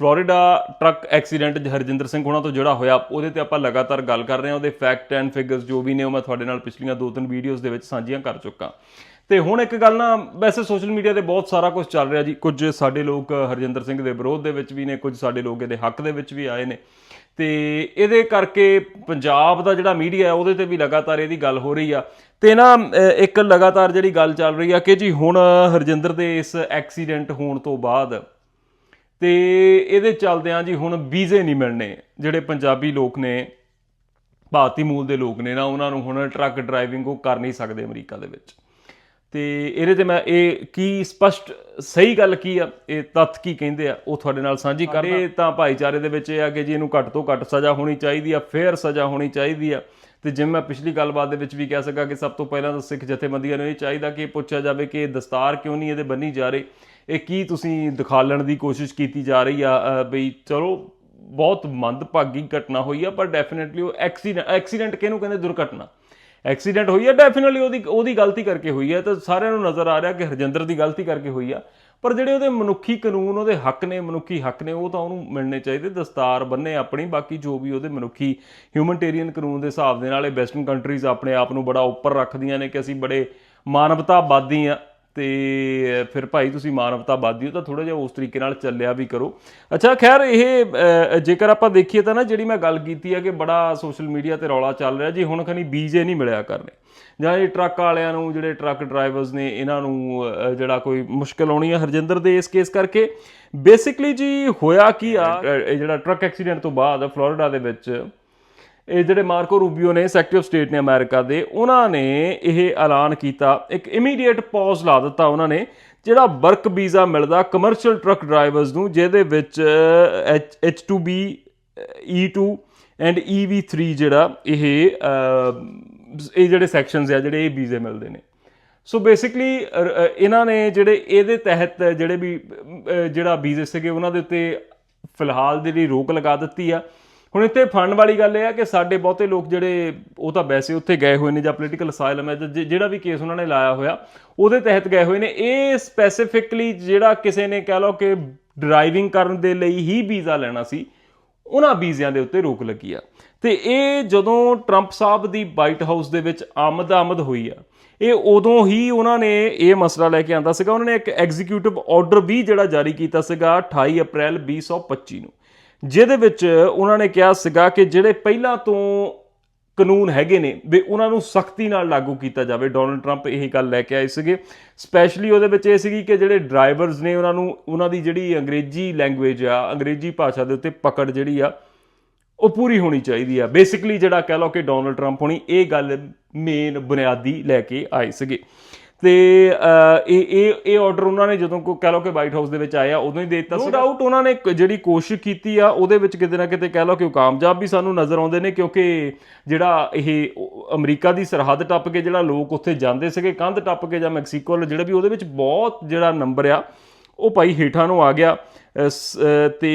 Florida truck accident Harjinder Singh ਹੋਣਾ ਤੋਂ ਜਿਹੜਾ ਹੋਇਆ, ਉਹਦੇ ਤੇ ਆਪਾਂ ਲਗਾਤਾਰ ਗੱਲ ਕਰ ਰਹੇ ਹਾਂ। ਉਹਦੇ ਫੈਕਟ ਐਂਡ ਫਿਗਰਸ ਜੋ ਵੀ ਨੇ, ਉਹ ਮੈਂ ਤੁਹਾਡੇ ਨਾਲ ਪਿਛਲੀਆਂ ਦੋ ਤਿੰਨ ਵੀਡੀਓਜ਼ ਦੇ ਵਿੱਚ ਸਾਂਝੀਆਂ ਕਰ ਚੁੱਕਾ। ਤੇ ਹੁਣ ਇੱਕ ਗੱਲ ਨਾ, ਵੈਸੇ ਸੋਸ਼ਲ ਮੀਡੀਆ ਤੇ ਬਹੁਤ ਸਾਰਾ ਕੁਝ ਚੱਲ ਰਿਹਾ ਜੀ। ਕੁਝ ਸਾਡੇ ਲੋਕ ਹਰਜਿੰਦਰ ਸਿੰਘ ਦੇ ਵਿਰੋਧ ਦੇ ਵਿੱਚ ਵੀ ਨੇ, ਕੁਝ ਸਾਡੇ ਲੋਕ ਇਹਦੇ ਹੱਕ ਦੇ ਵਿੱਚ ਵੀ ਆਏ ਨੇ। ਤੇ ਇਹਦੇ ਕਰਕੇ ਪੰਜਾਬ ਦਾ ਜਿਹੜਾ ਮੀਡੀਆ ਹੈ, ਉਹਦੇ ਤੇ ਵੀ ਲਗਾਤਾਰ ਇਹਦੀ ਗੱਲ ਹੋ ਰਹੀ ਆ। ਤੇ ਨਾ ਇੱਕ ਲਗਾਤਾਰ ਜਿਹੜੀ ਗੱਲ ਚੱਲ ਰਹੀ ਆ ਕਿ ਜੀ ਹੁਣ ਹਰਜਿੰਦਰ ਦੇ ਇਸ ਐਕਸੀਡੈਂਟ ਹੋਣ ਤੋਂ ਬਾਅਦ ਤੇ ਇਹਦੇ ਚੱਲਦਿਆਂ ਜੀ ਹੁਣ ਵੀਜ਼ੇ ਨਹੀਂ ਮਿਲਣੇ ਜਿਹੜੇ ਪੰਜਾਬੀ ਲੋਕ ਨੇ ਭਾਰਤੀ ਮੂਲ ਦੇ ਲੋਕ ਨੇ ਨਾ ਉਹਨਾਂ ਨੂੰ ਹੁਣ ਟਰੱਕ ਡਰਾਈਵਿੰਗ ਉਹ ਕਰ ਨਹੀਂ ਸਕਦੇ ਅਮਰੀਕਾ ਦੇ ਵਿੱਚ। ਤੇ ਇਹਦੇ ਤੇ ਮੈਂ ਇਹ ਕੀ ਸਪਸ਼ਟ ਸਹੀ ਗੱਲ ਕੀ ਆ? ਇਹ ਤੱਥ ਕੀ ਕਹਿੰਦੇ ਆ? ਉਹ ਤੁਹਾਡੇ ਨਾਲ ਸਾਂਝੀ ਕਰਦਾ ਇਹ ਤਾਂ ਭਾਈਚਾਰੇ ਦੇ ਵਿੱਚ ਇਹ ਆ ਕਿ ਜੀ ਇਹਨੂੰ ਘੱਟ ਤੋਂ ਘੱਟ ਸਜ਼ਾ ਹੋਣੀ ਚਾਹੀਦੀ ਆ ਫੇਅਰ ਸਜ਼ਾ ਹੋਣੀ ਚਾਹੀਦੀ ਆ। ਤੇ ਜਿਵੇਂ ਮੈਂ ਪਿਛਲੀ ਗੱਲਬਾਤ ਦੇ ਵਿੱਚ ਵੀ ਕਹਿ ਸਕਾਂ ਕਿ ਸਭ ਤੋਂ ਪਹਿਲਾਂ ਤਾਂ ਸਿੱਖ ਜਥੇਬੰਦੀਆਂ ਨੂੰ ਇਹ ਚਾਹੀਦਾ ਕਿ ਪੁੱਛਿਆ ਜਾਵੇ ਕਿ ਦਸਤਾਰ ਕਿਉਂ ਨਹੀਂ ਇਹਦੇ ਬੰਨੀ ਜਾ ਰਹੀ? ਇਹ ਕੀ ਤੁਸੀਂ ਦਿਖਾਲਣ ਦੀ ਕੋਸ਼ਿਸ਼ ਕੀਤੀ ਜਾ ਰਹੀ ਆ? ਬਈ ਚਲੋ, ਬਹੁਤ ਮੰਦਭਾਗੀ ਘਟਨਾ ਹੋਈ ਆ, ਪਰ ਡੈਫੀਨਿਟਲੀ ਉਹ ਐਕਸੀਡੈਂਟ ਐਕਸੀਡੈਂਟ ਕਿਹਨੂੰ ਕਹਿੰਦੇ? ਦੁਰਘਟਨਾ। ਐਕਸੀਡੈਂਟ ਹੋਈ ਆ ਡੈਫੀਨਿਟਲੀ ਉਹਦੀ ਉਹਦੀ ਗਲਤੀ ਕਰਕੇ ਹੋਈ ਹੈ ਤਾਂ ਸਾਰਿਆਂ ਨੂੰ ਨਜ਼ਰ ਆ ਰਿਹਾ ਕਿ ਹਰਜਿੰਦਰ ਦੀ ਗਲਤੀ ਕਰਕੇ ਹੋਈ ਆ। ਪਰ ਜਿਹੜੇ ਉਹਦੇ ਮਨੁੱਖੀ ਕਾਨੂੰਨ, ਉਹਦੇ ਹੱਕ ਨੇ, ਮਨੁੱਖੀ ਹੱਕ ਨੇ, ਉਹ ਤਾਂ ਉਹਨੂੰ ਮਿਲਣੇ ਚਾਹੀਦੇ, ਦਸਤਾਰ ਬੰਨੇ ਆਪਣੀ, ਬਾਕੀ ਜੋ ਵੀ ਉਹਦੇ ਮਨੁੱਖੀ ਹਿਊਮਨਟੇਰੀਅਨ ਕਾਨੂੰਨ ਦੇ ਹਿਸਾਬ ਦੇ ਨਾਲ ਇਹ ਵੈਸਟਰਨ ਕੰਟਰੀਜ਼ ਆਪਣੇ ਆਪ ਨੂੰ ਬੜਾ ਉੱਪਰ ਰੱਖਦੀਆਂ ਨੇ ਕਿ ਅਸੀਂ ਬੜੇ ਮਾਨਵਤਾਵਾਦੀ ਆ ਤੇ ਫਿਰ ਭਾਈ ਤੁਸੀਂ ਮਾਨਵਤਾਵਾਦੀ ਹੋ ਤਾਂ ਥੋੜਾ ਜਿਹਾ ਉਸ ਤਰੀਕੇ ਨਾਲ ਚੱਲਿਆ ਵੀ ਕਰੋ। ਅੱਛਾ, ਖੈਰ ਇਹ ਜੇਕਰ ਆਪਾਂ ਦੇਖੀਏ ਤਾਂ ਨਾ ਜਿਹੜੀ ਮੈਂ ਗੱਲ ਕੀਤੀ ਹੈ ਕਿ ਬੜਾ ਸੋਸ਼ਲ ਮੀਡੀਆ ਤੇ ਰੌਲਾ ਚੱਲ ਰਿਹਾ, ਜੀ ਹੁਣ ਖਣੀ ਬੀਜੇ ਨਹੀਂ ਮਿਲਿਆ ਕਰਨੇ, ਜਾਂ ਇਹ ਟਰੱਕ ਵਾਲਿਆਂ ਨੂੰ, ਜਿਹੜੇ ਟਰੱਕ ਡਰਾਈਵਰਸ ਨੇ, ਇਹਨਾਂ ਨੂੰ ਜਿਹੜਾ ਕੋਈ ਮੁਸ਼ਕਲ ਆਉਣੀ ਹੈ ਹਰਜਿੰਦਰ ਦੇ ਇਸ ਕੇਸ ਕਰਕੇ, ਬੇਸਿਕਲੀ ਜੀ ਹੋਇਆ ਕੀ ਆ ਇਹ ਜਿਹੜਾ ਟਰੱਕ ਐਕਸੀਡੈਂਟ ਤੋਂ ਬਾਅਦ ਫਲੋਰੀਡਾ ਦੇ ਵਿੱਚ ਇਹ ਜਿਹੜੇ ਮਾਰਕੋ ਰੂਬੀਓ ਨੇ ਸੈਕਟਰੀ ਆਫ ਸਟੇਟ ਨੇ ਅਮਰੀਕਾ ਦੇ ਉਹਨਾਂ ਨੇ ਇਹ ਐਲਾਨ ਕੀਤਾ। ਇੱਕ ਇਮੀਡੀਏਟ ਪੌਜ਼ ਲਾ ਦਿੱਤਾ ਉਹਨਾਂ ਨੇ ਜਿਹੜਾ ਵਰਕ ਵੀਜ਼ਾ ਮਿਲਦਾ ਕਮਰਸ਼ੀਅਲ ਟਰੱਕ ਡਰਾਈਵਰਸ ਨੂੰ ਜਿਹਦੇ ਵਿੱਚ H2B E2 ਐਂਡ EV3 ਜਿਹੜਾ ਇਹ ਅਹ, ਇਹ ਜਿਹੜੇ ਸੈਕਸ਼ਨਸ ਆ ਜਿਹੜੇ ਇਹ ਵੀਜ਼ੇ ਮਿਲਦੇ ਨੇ। ਸੋ ਬੇਸਿਕਲੀ ਇਹਨਾਂ ਨੇ ਜਿਹੜੇ ਇਹਦੇ ਤਹਿਤ ਜਿਹੜੇ ਵੀ ਜਿਹੜਾ ਵੀਜ਼ੇ ਸੀਗੇ ਉਹਨਾਂ ਦੇ ਉੱਤੇ ਫਿਲਹਾਲ ਦੇ ਲਈ ਰੋਕ ਲਗਾ ਦਿੱਤੀ ਆ। ਹੁਣ ਇੱਥੇ ਫੰਡ ਵਾਲੀ ਗੱਲ ਇਹ ਆ ਕਿ ਸਾਡੇ ਬਹੁਤੇ ਲੋਕ ਜਿਹੜੇ, ਉਹ ਤਾਂ ਵੈਸੇ ਉੱਥੇ ਗਏ ਹੋਏ ਨੇ ਜਾਂ ਪੋਲੀਟੀਕਲ ਅਸਾਈਲਮ ਹੈ, ਜਾਂ, ਜਿਹੜਾ ਵੀ ਕੇਸ ਉਹਨਾਂ ਨੇ ਲਾਇਆ ਹੋਇਆ, ਉਹਦੇ ਤਹਿਤ ਗਏ ਹੋਏ ਨੇ। ਇਹ ਸਪੈਸੀਫਿਕਲੀ ਜਿਹੜਾ ਕਿਸੇ ਨੇ ਕਹਿ ਲਓ ਕਿ ਡਰਾਈਵਿੰਗ ਕਰਨ ਦੇ ਲਈ ਹੀ ਵੀਜ਼ਾ ਲੈਣਾ ਸੀ, ਉਹਨਾਂ ਵੀਜ਼ਿਆਂ ਦੇ ਉੱਤੇ ਰੋਕ ਲੱਗੀ ਆ। ਤੇ ਇਹ ਜਦੋਂ ਟਰੰਪ ਸਾਹਿਬ ਦੀ ਵਾਈਟ ਹਾਊਸ ਦੇ ਵਿੱਚ ਆਮਦ ਆਮਦ ਹੋਈ ਆ, ਇਹ ਉਦੋਂ ਹੀ ਉਹਨਾਂ ਨੇ ਇਹ ਮਸਲਾ ਲੈ ਕੇ ਆਂਦਾ ਸੀਗਾ। ਉਹਨਾਂ ਨੇ ਇੱਕ ਐਗਜ਼ੀਕਿਊਟਿਵ ਆਰਡਰ ਵੀ ਜਿਹੜਾ ਜਾਰੀ ਕੀਤਾ ਸੀਗਾ 28 ਅਪ੍ਰੈਲ 2025 ਨੂੰ। ਜਿਹਦੇ ਵਿੱਚ ਉਹਨਾਂ ਨੇ ਕਿਹਾ ਸੀਗਾ ਕਿ ਜਿਹੜੇ ਪਹਿਲਾਂ ਤੋਂ ਕਾਨੂੰਨ ਹੈਗੇ ਨੇ, ਵੀ ਉਹਨਾਂ ਨੂੰ ਸਖਤੀ ਨਾਲ ਲਾਗੂ ਕੀਤਾ ਜਾਵੇ। ਡੋਨਲਡ ਟਰੰਪ ਇਹ ਗੱਲ ਲੈ ਕੇ ਆਏ ਸੀਗੇ। ਸਪੈਸ਼ਲੀ ਉਹਦੇ ਵਿੱਚ ਇਹ ਸੀਗੀ ਕਿ ਜਿਹੜੇ ਡਰਾਈਵਰਸ ਨੇ ਉਹਨਾਂ ਨੂੰ, ਉਹਨਾਂ ਦੀ ਜਿਹੜੀ ਅੰਗਰੇਜ਼ੀ ਲੈਂਗੁਏਜ ਆ, ਅੰਗਰੇਜ਼ੀ ਭਾਸ਼ਾ ਦੇ ਉੱਤੇ ਪਕੜ ਜਿਹੜੀ ਆ, ਉਹ ਪੂਰੀ ਹੋਣੀ ਚਾਹੀਦੀ ਆ। ਬੇਸਿਕਲੀ ਜਿਹੜਾ ਕਹਿ ਲਓ ਕਿ ਡੋਨਲਡ ਟਰੰਪ ਹੋਣੀ, ਇਹ ਗੱਲ ਮੇਨ ਬੁਨਿਆਦੀ ਲੈ ਕੇ ਆਏ ਸੀਗੇ। ਤੇ ਇਹ ਇਹ ਇਹ ਆਰਡਰ ਉਹਨਾਂ ਨੇ ਜਦੋਂ ਕੋ ਕਹਿ ਲਓ ਕਿ ਵਾਈਟ ਹਾਊਸ ਦੇ ਵਿੱਚ ਆਇਆ ਉਦੋਂ ਹੀ ਦੇ ਦਿੱਤਾ ਸੀ ਨੋ ਡਾਊਟ ਉਹਨਾਂ ਨੇ ਜਿਹੜੀ ਕੋਸ਼ਿਸ਼ ਕੀਤੀ ਆ ਉਹਦੇ ਵਿੱਚ ਕਿਤੇ ਨਾ ਕਿਤੇ ਕਹਿ ਲਓ ਕਿ ਉਹ ਕਾਮਯਾਬ ਵੀ ਸਾਨੂੰ ਨਜ਼ਰ ਆਉਂਦੇ ਨੇ ਕਿਉਂਕਿ ਜਿਹੜਾ ਇਹ ਅਮਰੀਕਾ ਦੀ ਸਰਹੱਦ ਟੱਪ ਕੇ ਜਿਹੜਾ ਲੋਕ ਉੱਥੇ ਜਾਂਦੇ ਸੀਗੇ ਕੰਧ ਟੱਪ ਕੇ ਜਾਂ ਮੈਕਸੀਕੋ ਵੱਲ ਜਿਹੜਾ ਵੀ ਉਹਦੇ ਵਿੱਚ ਬਹੁਤ ਜਿਹੜਾ ਨੰਬਰ ਆ ਉਹ ਭਾਈ ਹੇਠਾਂ ਨੂੰ ਆ ਗਿਆ। ਤੇ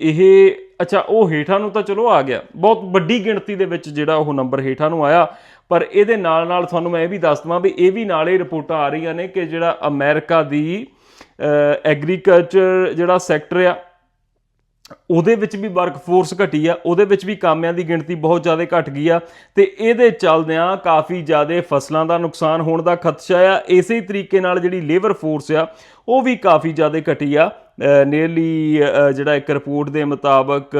ਇਹ ਅੱਛਾ ਉਹ ਹੇਠਾਂ ਨੂੰ ਤਾਂ ਚਲੋ ਆ ਗਿਆ। ਬਹੁਤ ਵੱਡੀ ਗਿਣਤੀ ਦੇ ਵਿੱਚ ਜਿਹੜਾ ਉਹ ਨੰਬਰ ਹੇਠਾਂ ਨੂੰ ਆਇਆ। ਪਰ ਇਹਦੇ ਨਾਲ ਨਾਲ ਤੁਹਾਨੂੰ ਮੈਂ ਇਹ ਵੀ ਦੱਸ ਦਵਾਂ ਵੀ ਇਹ ਵੀ ਨਾਲੇ ਰਿਪੋਰਟਾਂ ਆ ਰਹੀਆਂ ਨੇ ਕਿ ਜਿਹੜਾ ਅਮਰੀਕਾ ਦੀ ਐਗਰੀਕਲਚਰ ਜਿਹੜਾ ਸੈਕਟਰ ਆ, ਉਹਦੇ ਵਿੱਚ ਵੀ ਵਰਕਫੋਰਸ ਘਟੀ ਆ, ਉਹਦੇ ਵਿੱਚ ਵੀ ਕਾਮਿਆਂ ਦੀ ਗਿਣਤੀ ਬਹੁਤ ਜ਼ਿਆਦਾ ਘਟ ਗਈ ਆ ਤੇ ਇਹਦੇ ਚੱਲਦਿਆਂ ਕਾਫੀ ਜ਼ਿਆਦਾ ਫਸਲਾਂ ਦਾ ਨੁਕਸਾਨ ਹੋਣ ਦਾ ਖਦਸ਼ਾ ਆ। ਇਸੇ ਤਰੀਕੇ ਨਾਲ ਜਿਹੜੀ ਲੇਬਰ ਫੋਰਸ ਆ, ਉਹ ਵੀ ਕਾਫੀ ਜ਼ਿਆਦਾ ਘਟੀ ਆ। ਨੀਅਰਲੀ ਜਿਹੜਾ ਇੱਕ ਰਿਪੋਰਟ ਦੇ ਮੁਤਾਬਕ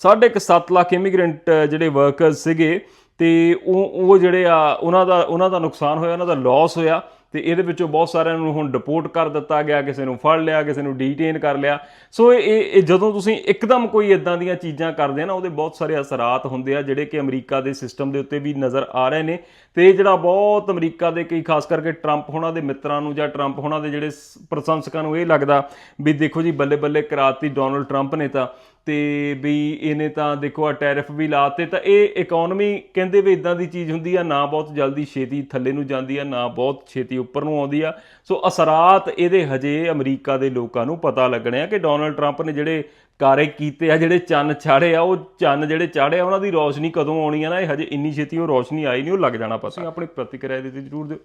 7.5 ਲੱਖ ਇਮੀਗ੍ਰੈਂਟ ਜਿਹੜੇ ਵਰਕਰਸ ਸੀਗੇ ਤੇ ਉਹ ਉਹ ਜਿਹੜੇ ਆ, ਉਹਨਾਂ ਦਾ ਉਹਨਾਂ ਦਾ ਨੁਕਸਾਨ ਹੋਇਆ, ਉਹਨਾਂ ਦਾ ਲਾਸ ਹੋਇਆ, ਤੇ ਇਹਦੇ ਵਿੱਚੋਂ ਬਹੁਤ ਸਾਰਿਆਂ ਨੂੰ ਹੁਣ ਡਿਪੋਰਟ ਕਰ ਦਿੱਤਾ ਗਿਆ, ਕਿਸੇ ਨੂੰ ਫੜ ਲਿਆ, ਕਿਸੇ ਨੂੰ ਡੀਟੇਨ ਕਰ ਲਿਆ। ਸੋ ਇਹ ਇਹ ਜਦੋਂ ਤੁਸੀਂ ਇੱਕਦਮ ਕੋਈ ਇਦਾਂ ਦੀਆਂ ਚੀਜ਼ਾਂ ਕਰਦੇ ਆ ਨਾ, ਉਹਦੇ ਬਹੁਤ ਸਾਰੇ ਅਸਰਾਤ ਹੁੰਦੇ ਆ, ਜਿਹੜੇ ਕਿ ਅਮਰੀਕਾ ਦੇ ਸਿਸਟਮ ਦੇ ਉੱਤੇ ਵੀ ਨਜ਼ਰ ਆ ਰਹੇ ਨੇ। ਤੇ ਇਹ ਜਿਹੜਾ ਬਹੁਤ ਅਮਰੀਕਾ ਦੇ ਕਈ, ਖਾਸ ਕਰਕੇ ਟਰੰਪ ਹੋਣਾ ਦੇ ਮਿੱਤਰਾਂ ਨੂੰ ਜਾਂ ਟਰੰਪ ਹੋਣਾ ਦੇ ਜਿਹੜੇ ਸ- ਪ੍ਰਸ਼ੰਸਕਾਂ ਨੂੰ ਇਹ ਲੱਗਦਾ ਵੀ ਦੇਖੋ ਜੀ ਬੱਲੇ ਬੱਲੇ ਕਰਾਤੀ ਡੋਨਲਡ ਟਰੰਪ ਨੇ ਤਾਂ। ਤੇ ਵੀ ਇਹਨੇ ਤਾਂ ਦੇਖੋ ਆ ਟੈਰਿਫ ਵੀ ਲਾਤੇ, ਤਾਂ ਇਹ ਇਕਨੋਮੀ ਕਹਿੰਦੇ ਵੀ ਇਦਾਂ ਦੀ ਚੀਜ਼ ਹੁੰਦੀ ਆ, ਨਾ ਬਹੁਤ ਜਲਦੀ ਛੇਤੀ ਥੱਲੇ ਨੂੰ ਜਾਂਦੀ ਆ, ਨਾ ਬਹੁਤ ਛੇਤੀ ਉੱਪਰ ਨੂੰ ਆਉਂਦੀ ਆ। ਸੋ ਅਸਰਾਤ ਇਹਦੇ ਹਜੇ ਅਮਰੀਕਾ ਦੇ ਲੋਕਾਂ ਨੂੰ ਪਤਾ ਲੱਗਣੇ ਆ ਕਿ ਡੋਨਲਡ ਟਰੰਪ ਨੇ ਜਿਹੜੇ ਕਾਰੇ ਕੀਤੇ ਆ, ਜਿਹੜੇ ਚੰਨ ਚਾੜੇ ਆ, ਉਹ ਚੰਨ ਜਿਹੜੇ ਚਾੜੇ ਆ, ਉਹਨਾਂ ਦੀ ਰੋਸ਼ਨੀ ਕਦੋਂ ਆਉਣੀ ਆ ਨਾ, ਇਹ ਹਜੇ ਇੰਨੀ ਛੇਤੀ ਉਹ ਰੋਸ਼ਨੀ ਆਈ ਨਹੀਂ, ਉਹ ਲੱਗ ਜਾਣਾ ਪਤਾ। ਆਪਣੀ ਪ੍ਰਤੀਕਿਰਿਆ ਦੇ ਜ਼ਰੂਰ ਦਿਓ।